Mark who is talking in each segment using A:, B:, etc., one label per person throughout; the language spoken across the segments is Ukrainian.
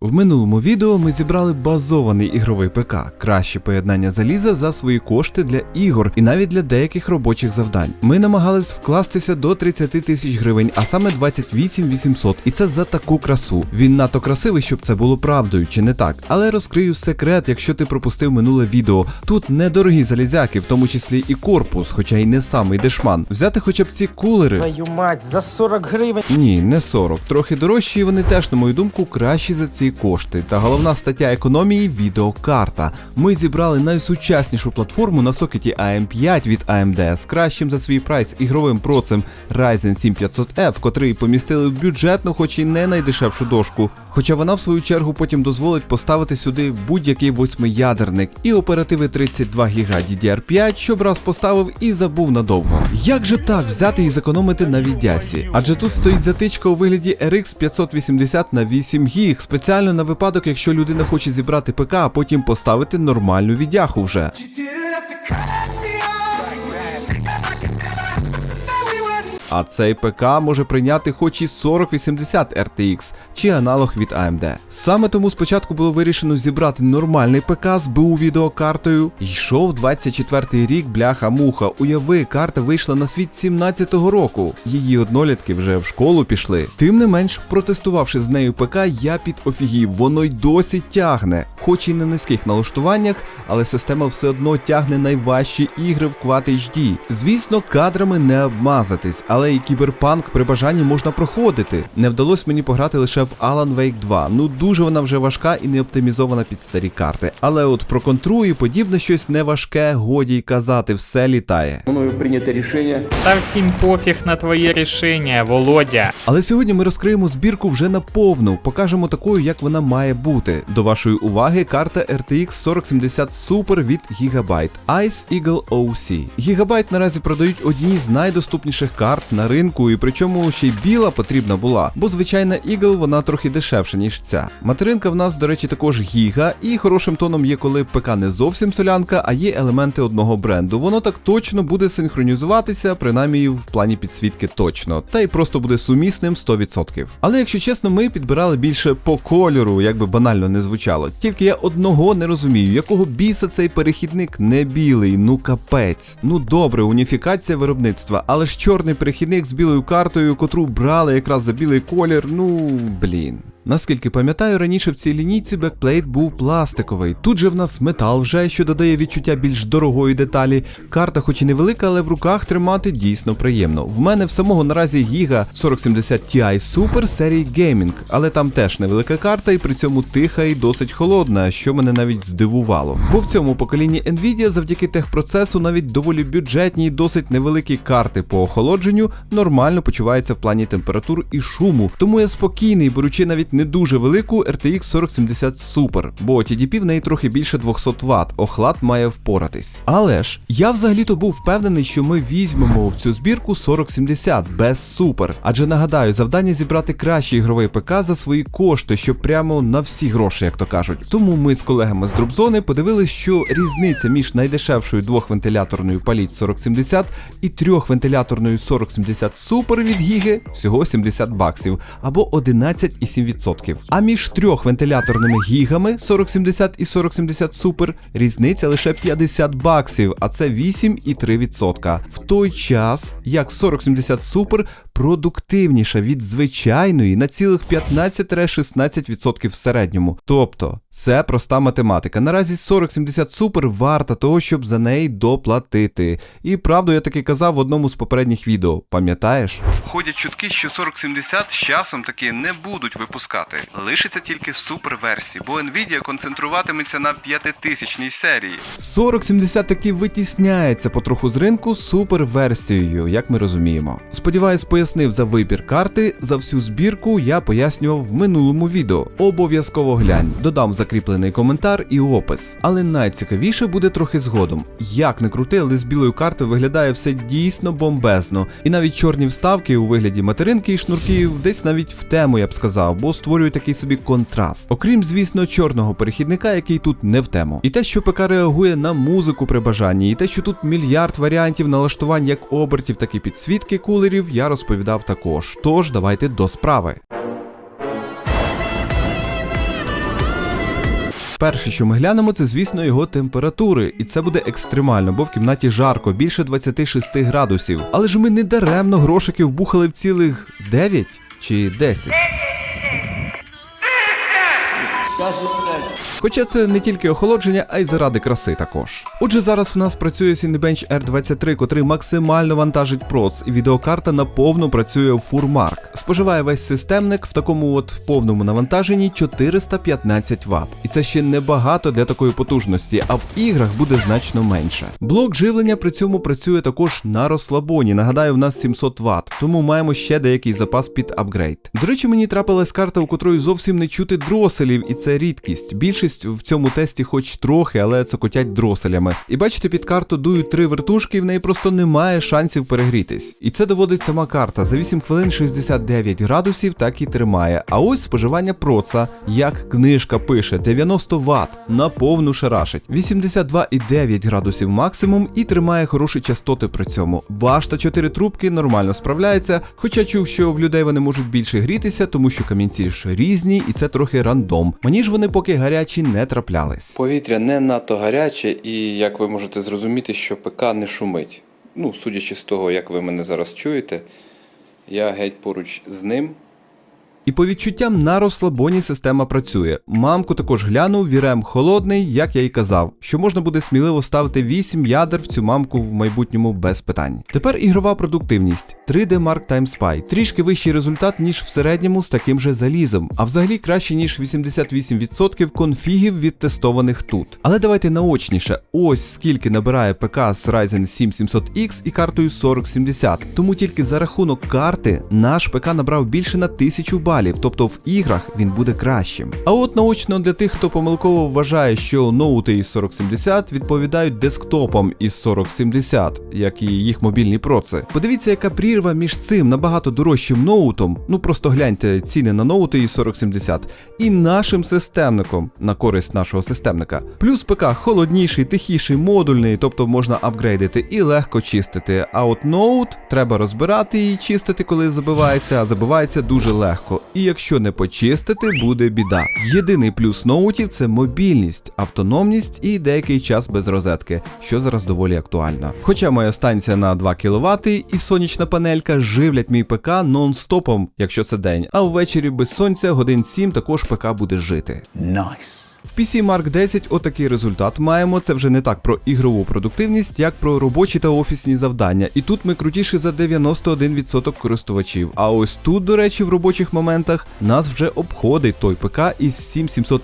A: В минулому відео ми зібрали базований ігровий п.к. краще поєднання заліза за свої кошти для ігор і навіть для деяких робочих завдань. Ми намагались вкластися до 30 тисяч гривень, а саме 28 800. І це за таку красу. Він надто красивий, щоб це було правдою, чи не так. Але розкрию секрет, якщо ти пропустив минуле відео. Тут недорогі залізяки, в тому числі і корпус, хоча й не самий дешман. Взяти хоча б ці кулери.
B: Твою мать, за 40 гривень.
A: Ні, не 40. Трохи дорожчі, і вони теж, на мою думку, кращі за ці кошти. Та головна стаття економії відеокарта. Ми зібрали найсучаснішу платформу на сокеті AM5 від AMD з кращим за свій прайс ігровим процем Ryzen 7500F, котрий помістили в бюджетну, хоч і не найдешевшу дошку. Хоча вона в свою чергу потім дозволить поставити сюди будь-який восьмиядерник і оперативи 32 ГБ DDR5, щоб раз поставив і забув надовго. Як же так взяти і зекономити на віддясі? Адже тут стоїть затичка у вигляді RX 580 на 8 ГБ, спеціально на випадок, якщо людина хоче зібрати ПК, а потім поставити нормальну віддяху вже. А цей ПК може прийняти хоч і 4080 RTX чи аналог від AMD. Саме тому спочатку було вирішено зібрати нормальний ПК з БУ відеокартою. Йшов 24-й рік бляха-муха. Уяви, карта вийшла на світ 17-го року. Її однолітки вже в школу пішли. Тим не менш, протестувавши з нею ПК, я під офігів, воно й досі тягне. Хоч і на низьких налаштуваннях, але система все одно тягне найважчі ігри в Quad HD. Звісно, кадрами не обмазатись, але і кіберпанк при бажанні можна проходити. Не вдалося мені пограти лише в Alan Wake 2. Ну дуже вона вже важка і не оптимізована під старі карти. Але от про контру і подібне щось не важке, годі й казати, все літає.
C: мною принято решение
D: Та всім пофіг на твоє рішення, Володя.
A: Але сьогодні ми розкриємо збірку вже наповну, покажемо такою, як вона має бути. До вашої уваги карта RTX 4070 Super від Gigabyte Ice Eagle OC. Gigabyte наразі продають одні з найдоступніших карт на ринку, і причому ще й біла потрібна була, бо звичайна Eagle вона трохи дешевша, ніж ця. Материнка в нас, до речі, також гіга, і хорошим тоном є, коли ПК не зовсім солянка, а є елементи одного бренду. Воно так точно буде синхронізуватися, принаймні в плані підсвітки точно, та й просто буде сумісним 100%. Але якщо чесно, ми підбирали більше по кольору, як би банально не звучало. Тільки я одного не розумію, якого біса цей перехідник не білий, ну капець. Ну добре, уніфікація виробництва, але ж чорний перехідник з білою картою, котру брали якраз за білий колір, ну блін. Наскільки пам'ятаю, раніше в цій лінійці бекплейт був пластиковий. Тут же в нас метал вже, що додає відчуття більш дорогої деталі. Карта, хоч і невелика, але в руках тримати дійсно приємно. В мене в самого наразі Giga 4070 Ti Super серії Gaming, але там теж невелика карта і при цьому тиха і досить холодна, що мене навіть здивувало. Бо в цьому поколінні Nvidia завдяки техпроцесу навіть доволі бюджетні і досить невеликі карти по охолодженню нормально почуваються в плані температур і шуму. Тому я спокійний, беручи навіть не дуже велику RTX 4070 Super, бо TDP в неї трохи більше 200 Вт, охлад має впоратись. Але ж я взагалі-то був впевнений, що ми візьмемо в цю збірку 4070 без Super. Адже нагадаю, завдання зібрати кращий ігровий ПК за свої кошти, щоб прямо на всі гроші, як то кажуть. Тому ми з колегами з Дропзони подивилися, що різниця між найдешевшою двохвентиляторною Palit 4070 і трьохвентиляторною 4070 Super від Гіги всього 70 баксів або 11,7%. А між трьох вентиляторними гігами 4070 і 4070 Super різниця лише 50 баксів, а це 8,3%. В той час як 4070 Super продуктивніша від звичайної на цілих 15-16% в середньому. Тобто, це проста математика. Наразі 4070 Super варта того, щоб за неї доплатити. І правду я таки казав в одному з попередніх відео, пам'ятаєш? Ходять чутки, що 4070 з часом таки не будуть випускати. Лишиться тільки супер-версії, бо Nvidia концентруватиметься на 5000 серії. 4070 таки витісняється потроху з ринку супер-версією, як ми розуміємо. Сподіваюсь, пояснив за вибір карти, за всю збірку я пояснював в минулому відео. Обов'язково глянь, додам закріплений коментар і опис. Але найцікавіше буде трохи згодом. Як не крути, але з білою картою виглядає все дійсно бомбезно. І навіть чорні вставки у вигляді материнки і шнурків десь навіть в тему я б сказав, бо створює такий собі контраст. Окрім, звісно, чорного перехідника, який тут не в тему. І те, що ПК реагує на музику при бажанні, і те, що тут мільярд варіантів налаштувань як обертів, так і підсвітки кулерів, я розповідав також. Тож давайте до справи. Перше, що ми глянемо, це звісно його температури, і це буде екстремально, бо в кімнаті жарко, більше 26 градусів. Але ж ми не даремно грошики вбухали в цілих 9 чи 10. Хоча це не тільки охолодження, а й заради краси також. Отже, зараз в нас працює Cinebench R23, котрий максимально вантажить проц, і відеокарта наповну працює в фурмарк. Споживає весь системник в такому от повному навантаженні 415 Вт. І це ще небагато для такої потужності, а в іграх буде значно менше. Блок живлення при цьому працює також на розслабоні. Нагадаю, в нас 700 Вт, тому маємо ще деякий запас під апгрейд. До речі, мені трапилась карта, у котрої зовсім не чути дроселів, і це рідкість. Більшість в цьому тесті, хоч трохи, але цокотять дроселями. І бачите, під карту дують три вертушки, і в неї просто немає шансів перегрітись. І це доводить сама карта. За 8 хвилин 69 градусів так і тримає. А ось споживання проца, як книжка пише, 90 Вт на повну шарашить. 82,9 градусів максимум і тримає хороші частоти при цьому. Башта 4 трубки нормально справляється, хоча чув, що в людей вони можуть більше грітися, тому що камінці ж різні, і це трохи рандом. Мені ж вони поки гарячі не траплялись.
C: Повітря не надто гаряче, і як ви можете зрозуміти, що ПК не шумить. Ну, судячи з того, як ви мене зараз чуєте, я геть поруч з ним.
A: І по відчуттям на розслабоні система працює. Мамку також глянув, вірем холодний, як я й казав, що можна буде сміливо ставити 8 ядер в цю мамку в майбутньому без питань. Тепер ігрова продуктивність 3D Mark Time Spy. Трішки вищий результат, ніж в середньому з таким же залізом, а взагалі краще, ніж 88% конфігів відтестованих тут. Але давайте наочніше. Ось скільки набирає ПК з Ryzen 7 700X і картою 4070. Тому тільки за рахунок карти наш ПК набрав більше на 1000 балів, тобто в іграх він буде кращим. А от наочно для тих, хто помилково вважає, що ноути із 4070 відповідають десктопам із 4070, як і їх мобільні проци. Подивіться, яка прірва між цим набагато дорожчим ноутом. Ну просто гляньте ціни на ноути із 4070 і нашим системником на користь нашого системника. Плюс ПК холодніший, тихіший, модульний, тобто можна апгрейдити і легко чистити. А от ноут треба розбирати і чистити, коли забивається, а забивається дуже легко. І якщо не почистити, буде біда. Єдиний плюс ноутів це мобільність, автономність і деякий час без розетки, що зараз доволі актуально. Хоча моя станція на 2 кВт і сонячна панелька живлять мій ПК нон-стопом, якщо це день, а ввечері без сонця годин 7 також ПК буде жити. В PC Mark 10 отакий результат маємо. Це вже не так про ігрову продуктивність, як про робочі та офісні завдання. І тут ми крутіші за 91% користувачів. А ось тут, до речі, в робочих моментах нас вже обходить той ПК із 7700X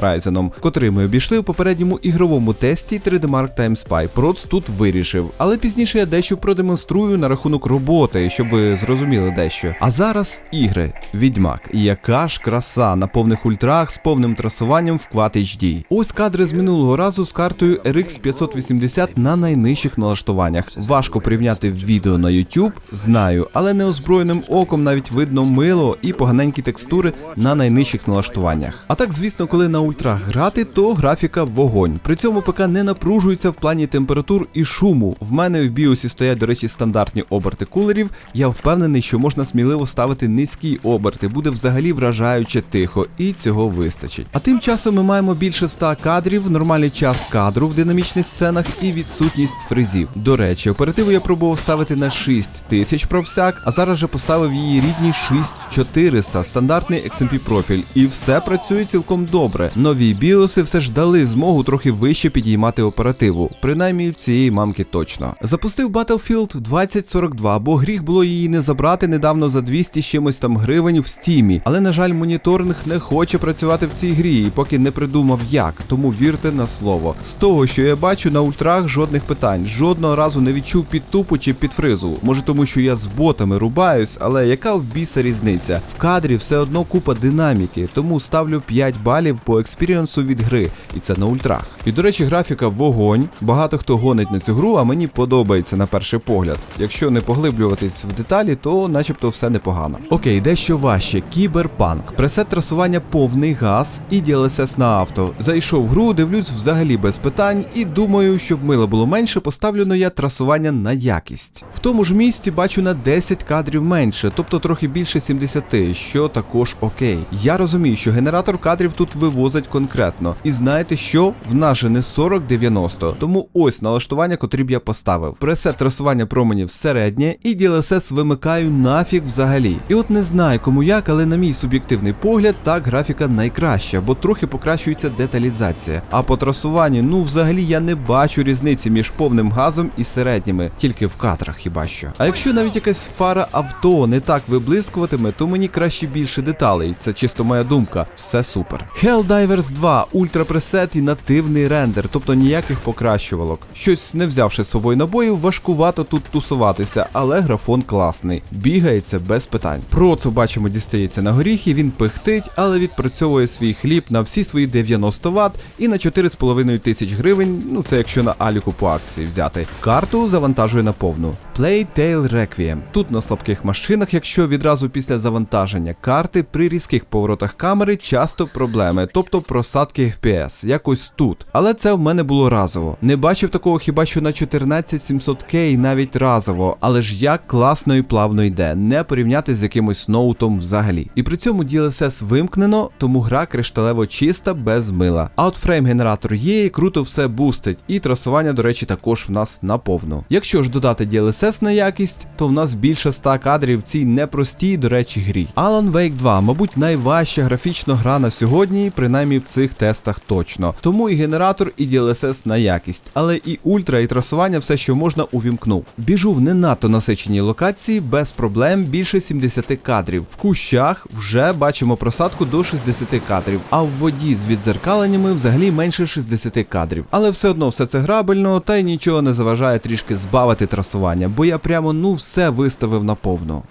A: Ryzen, котрий ми обійшли у попередньому ігровому тесті 3D Mark Time Spy. Проц тут вирішив. Але пізніше я дещо продемонструю на рахунок роботи, щоб ви зрозуміли дещо. А зараз ігри. Відьмак. Яка ж краса на повних ультрах з повним трасуванням в Quad HD. Ось кадри з минулого разу з картою RX 580 на найнижчих налаштуваннях. Важко порівняти відео на YouTube, знаю, але неозброєним оком навіть видно мило і поганенькі текстури на найнижчих налаштуваннях. А так, звісно, коли на ультрах грати, то графіка вогонь. При цьому ПК не напружується в плані температур і шуму. В мене в біосі стоять, до речі, стандартні оберти кулерів. Я впевнений, що можна сміливо ставити низькі оберти, буде взагалі вражаюче тихо, і цього вистачить. А тим часом ми маємо більше 100 кадрів, нормальний час кадру в динамічних сценах і відсутність фризів. До речі, оперативу я пробував ставити на 6000 про всяк, а зараз же поставив її рідні 6400, стандартний XMP профіль, і все працює цілком добре. Нові біоси все ж дали змогу трохи вище підіймати оперативу, принаймні в цієї мамки точно. Запустив Battlefield 2042, бо гріх було її не забрати недавно за 200 з чимось там гривень в стімі, але на жаль, моніторинг не хоче працювати в цій грі, і поки не придумав як, тому вірте на слово. З того, що я бачу на ультрах, жодних питань, жодного разу не відчув підтупу чи підфризу. Може тому, що я з ботами рубаюсь, але яка в біса різниця? В кадрі все одно купа динаміки, тому ставлю 5 балів по експіріенсу від гри, і це на ультрах. І до речі, графіка вогонь. Багато хто гонить на цю гру, а мені подобається на перший погляд. Якщо не поглиблюватись в деталі, то начебто все непогано. Окей, дещо важче. Кіберпанк. Пресет трасування повний газ і DLSS на на авто. Зайшов в гру, дивлюсь взагалі без питань, і думаю, щоб мило було менше, поставлю на я трасування на якість. В тому ж місці бачу на 10 кадрів менше, тобто трохи більше 70, що також окей. Я розумію, що генератор кадрів тут вивозить конкретно. І знаєте що? В нас же не 40-90, тому ось налаштування, котрі б я поставив. Пресет трасування променів середнє і DLSS вимикаю нафіг взагалі. І от не знаю кому як, але на мій суб'єктивний погляд, так графіка найкраща, бо трохи покращується деталізація. А по трасуванню, ну взагалі я не бачу різниці між повним газом і середніми, тільки в кадрах хіба що. А якщо навіть якась фара авто не так виблискуватиме, то мені краще більше деталей. Це чисто моя думка. Все супер. Helldivers 2, ультрапресет і нативний рендер, тобто ніяких покращувалок. Щось не взявши з собою набоїв, важкувато тут тусуватися, але графон класний. Бігається без питань. Процу бачимо, дістається на горіхи, він пихтить, але відпрацьовує свій хліб на всі свої 90 Вт і на 4,5 тисяч гривень. Ну це якщо на аліку по акції взяти. Карту завантажує на повну. Playtail Requiem. Тут на слабких машинах, якщо відразу після завантаження карти при різких поворотах камери часто проблеми, тобто просадки FPS, якось тут. Але це в мене було разово. Не бачив такого хіба що на 14700K навіть разово, але ж як класно і плавно йде, не порівняти з якимось ноутом взагалі. І при цьому DLSS вимкнено, тому гра кришталево чиста, без мила. А от фрейм-генератор є і круто все бустить, і трасування, до речі, також в нас наповну. Якщо ж додати DLSS на якість, то в нас більше 100 кадрів в цій непростій, до речі, грі. Alan Wake 2, мабуть, найважча графічна гра на сьогодні, принаймні в цих тестах точно. Тому і генератор, і DLSS на якість. Але і ультра, і трасування все, що можна, увімкнув. Біжу в не надто насиченій локації, без проблем більше 70 кадрів. В кущах вже бачимо просадку до 60 кадрів, а в воді з відзеркаленнями взагалі менше 60 кадрів. Але все одно все це грабельно, та й нічого не заважає трішки збавити трасування, бо я прямо ну все виставив на повну.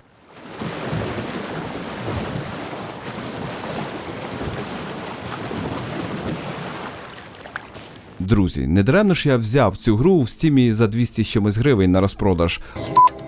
A: Друзі, не даремно ж я взяв цю гру в стімі за 200 чимось гривень на розпродаж.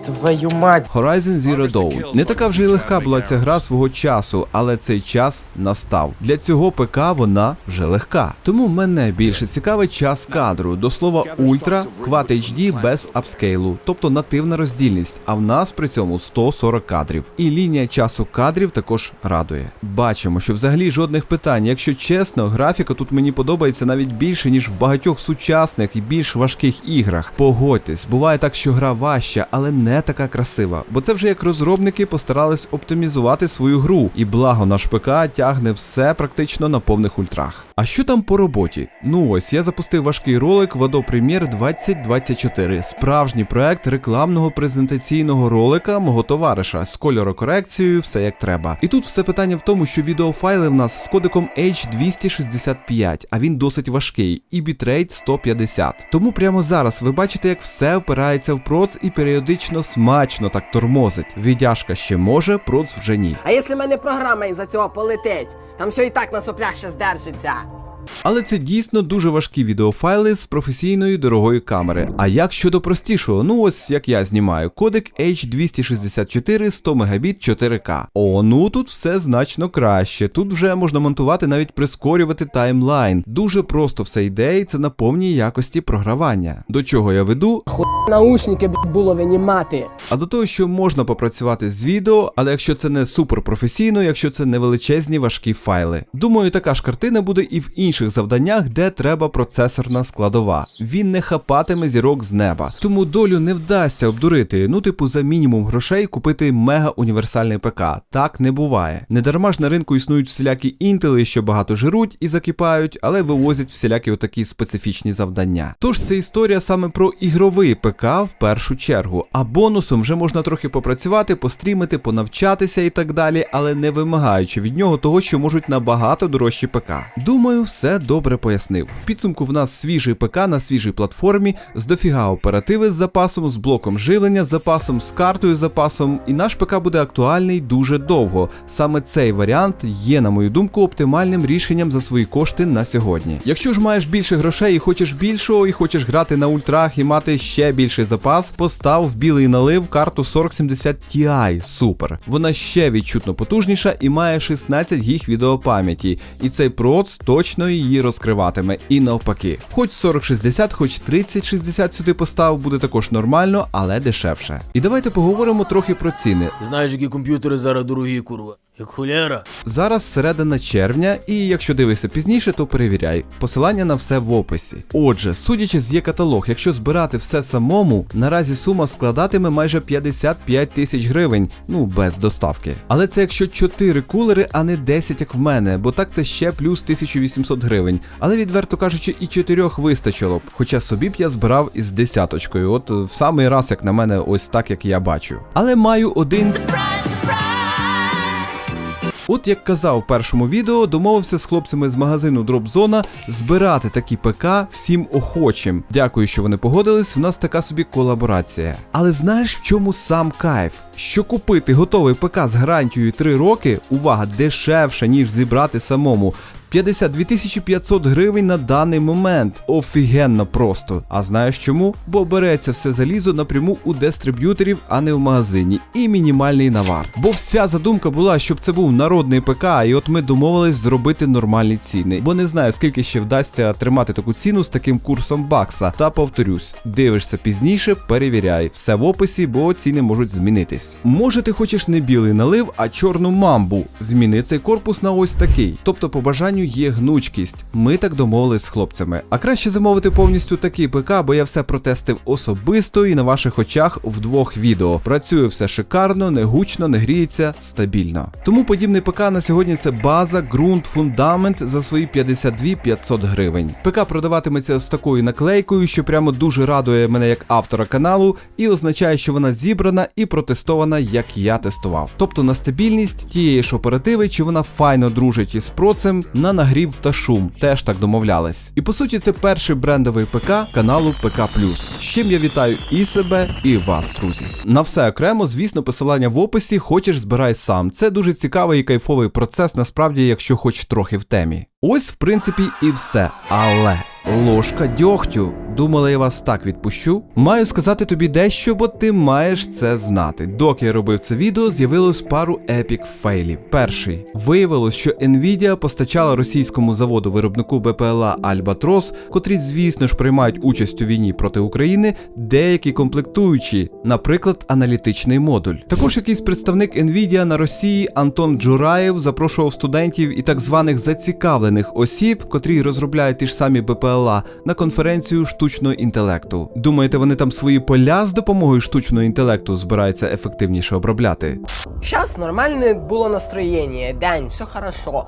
B: Твою мать.
A: Horizon Zero Dawn. Не така вже й легка була ця гра свого часу, але цей час настав. Для цього ПК вона вже легка. Тому мене більше цікавить час кадру. До слова, ультра, Quad HD без апскейлу, тобто нативна роздільність. А в нас при цьому 140 кадрів. І лінія часу кадрів також радує. Бачимо, що взагалі жодних питань. Якщо чесно, графіка тут мені подобається навіть більше, ніж в багатьох сучасних і більш важких іграх. Погодьтесь, буває так, що гра важча, але не така красива. Бо це вже як розробники постарались оптимізувати свою гру, і благо наш ПК тягне все практично на повних ультрах. А що там по роботі? Ну ось я запустив важкий ролик в Adobe Premiere 2024. Справжній проект рекламного презентаційного ролика мого товариша з кольорокорекцією, все як треба. І тут все питання в тому, що відеофайли в нас з кодеком H265, а він досить важкий, і бітрейт 150. Тому прямо зараз ви бачите, як все впирається в проц і періодично смачно так тормозить. Відяжка ще може, проц вже ні.
E: А якщо мене програма із-за цього полетить? Там все і так на соплях ще здержиться.
A: Але це дійсно дуже важкі відеофайли з професійної дорогої камери. А як щодо простішого, ну ось як я знімаю, кодек H264 100 Мбіт 4К. О, ну тут все значно краще. Тут вже можна монтувати, навіть прискорювати таймлайн. Дуже просто все йде, і це на повній якості програвання. До чого я веду?
E: Наушники було винімати.
A: А до того, що можна попрацювати з відео, але якщо це не суперпрофесійно, якщо це не величезні важкі файли. Думаю, така ж картина буде і в інших завданнях, де треба процесорна складова. Він не хапатиме зірок з неба. Тому долю не вдасться обдурити. Ну, типу, за мінімум грошей купити мега універсальний ПК. Так не буває. Недарма ж на ринку існують всілякі інтели, що багато жируть і закипають, але вивозять всілякі отакі специфічні завдання. Тож це історія саме про ігровий ПК в першу чергу. А бонусом вже можна трохи попрацювати, пострімити, понавчатися і так далі, але не вимагаючи від нього того, що можуть набагато дорожчі ПК. Думаю, все добре пояснив. В підсумку в нас свіжий ПК на свіжій платформі з дофіга оперативи з запасом, з блоком живлення, з запасом, з картою з запасом, і наш ПК буде актуальний дуже довго. Саме цей варіант є, на мою думку, оптимальним рішенням за свої кошти на сьогодні. Якщо ж маєш більше грошей і хочеш більшого, і хочеш грати на ультрах і мати ще більший запас, постав в білий налив карту 4070 Ti. Супер. Вона ще відчутно потужніша і має 16 гіг відеопам'яті. І цей проц точно її розкриватиме. І навпаки, хоч 4060, хоч 3060 сюди постав, буде також нормально, але дешевше. І давайте поговоримо трохи про ціни.
F: Знаєш, які комп'ютери зараз дорогі, курва? Як холєра.
A: Зараз середина червня, і якщо дивишся пізніше, то перевіряй. Посилання на все в описі. Отже, судячи з є каталог, якщо збирати все самому, наразі сума складатиме майже 55 тисяч гривень, ну без доставки. Але це якщо 4 кулери, а не 10, як в мене, бо так це ще плюс 1800 гривень. Але відверто кажучи, і 4 вистачило б. Хоча собі б я збирав із десяточкою, от в самий раз, як на мене, ось так як я бачу. Але маю один. От як казав в першому відео, домовився з хлопцями з магазину Дропзона збирати такі ПК всім охочим. Дякую, що вони погодились. В нас така собі колаборація. Але знаєш в чому сам кайф? Що купити готовий ПК з гарантією 3 роки, увага, дешевше, ніж зібрати самому. 52 500 гривень на даний момент. Офігенно просто. А знаєш чому? Бо береться все залізо напряму у дистриб'юторів, а не в магазині. І мінімальний навар. Бо вся задумка була, щоб це був народний ПК, і от ми домовились зробити нормальні ціни. Бо не знаю, скільки ще вдасться тримати таку ціну з таким курсом бакса. Та повторюсь, дивишся пізніше, перевіряй. Все в описі, бо ціни можуть змінитись. Може, ти хочеш не білий налив, а чорну мамбу. Зміни цей корпус на ось такий. Тобто, по бажанню є гнучкість. Ми так домовились з хлопцями. А краще замовити повністю такий ПК, бо я все протестив особисто і на ваших очах в двох відео. Працює все шикарно, не гучно, не гріється, стабільно. Тому подібний ПК на сьогодні це база, ґрунт, фундамент за свої 52 500 гривень. ПК продаватиметься з такою наклейкою, що прямо дуже радує мене як автора каналу, і означає, що вона зібрана і протестована, як я тестував. Тобто на стабільність тієї ж оперативи, чи вона файно дружить із процем, на нагрів та шум. Теж так домовлялись. І по суті, це перший брендовий ПК каналу ПК З чим я вітаю і себе, і вас, друзі. На все окремо, звісно, посилання в описі, хочеш збирай сам. Це дуже цікавий і кайфовий процес, насправді, якщо хоч трохи в темі. Ось, в принципі, і все. Але ложка дьогтю. Думали, я вас так відпущу? Маю сказати тобі дещо, бо ти маєш це знати. Доки я робив це відео, з'явилось пару епік фейлів. Перший виявилось, що Nvidia постачала російському заводу виробнику БПЛА Albatros, котрі, звісно ж, приймають участь у війні проти України, деякі комплектуючі, наприклад, аналітичний модуль. Також якийсь представник Nvidia на Росії Антон Джураєв запрошував студентів і так званих зацікавлених осіб, котрі розробляють ті ж самі БПЛА, на конференцію штучного інтелекту. Думаєте, вони там свої поля з допомогою штучного інтелекту збираються ефективніше обробляти?
E: Щас нормальне було настроєння, день, все хорошо.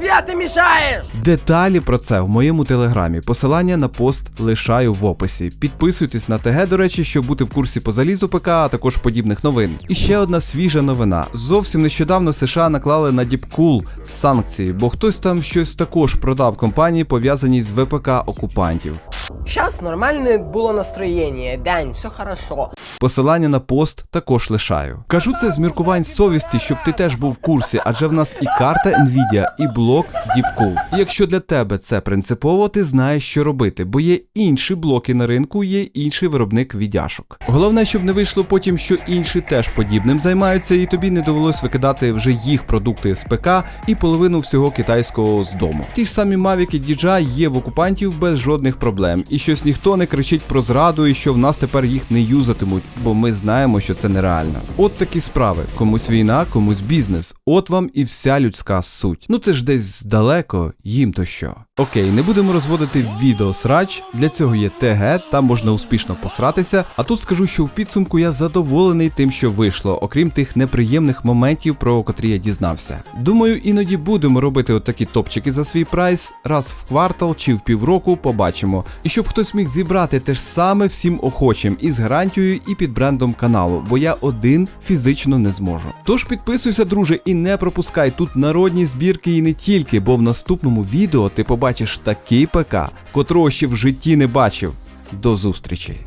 E: Фіга ти мішаєш?
A: Деталі про це в моєму телеграмі. Посилання на пост лишаю в описі. Підписуйтесь на ТГ, до речі, щоб бути в курсі по залізу ПК, а також подібних новин. І ще одна свіжа новина. Зовсім нещодавно США наклали на Діпкул санкції, бо хтось там щось також продав компанії, пов'язаній з ВПК окупантів.
E: Щас нормальне було настроєння, день, все хорошо.
A: Посилання на пост також лишаю. Кажу це з міркувань совісті, щоб ти теж був в курсі, адже в нас і карта Nvidia, і блок Deepcool. Якщо для тебе це принципово, ти знаєш, що робити, бо є інші блоки на ринку, є інший виробник віддяшок. Головне, щоб не вийшло потім, що інші теж подібним займаються, і тобі не довелось викидати вже їх продукти з ПК і половину всього китайського з дому. Ті ж самі Mavic і DJI є в окупантів без жодних проблем, і щось ніхто не кричить про зраду, і що в нас тепер їх не юзатимуть, бо ми знаємо, що це нереально. От такі справи: комусь війна, комусь бізнес. От вам і вся людська суть. Ну це ж десь далеко, їм то що. Окей, не будемо розводити відео срач. Для цього є ТГ, там можна успішно посратися. А тут скажу, що в підсумку я задоволений тим, що вийшло, окрім тих неприємних моментів, про котрі я дізнався. Думаю, іноді будемо робити отакі топчики за свій прайс, раз в квартал чи в півроку побачимо. І щоб хтось міг зібрати те ж саме всім охочим і з гарантією, і під брендом каналу, бо я один фізично не зможу. Тож підписуйся, друже, і не пропускай тут народні збірки і не тільки, бо в наступному відео ти побачиш такий ПК, котрого ще в житті не бачив. До зустрічі!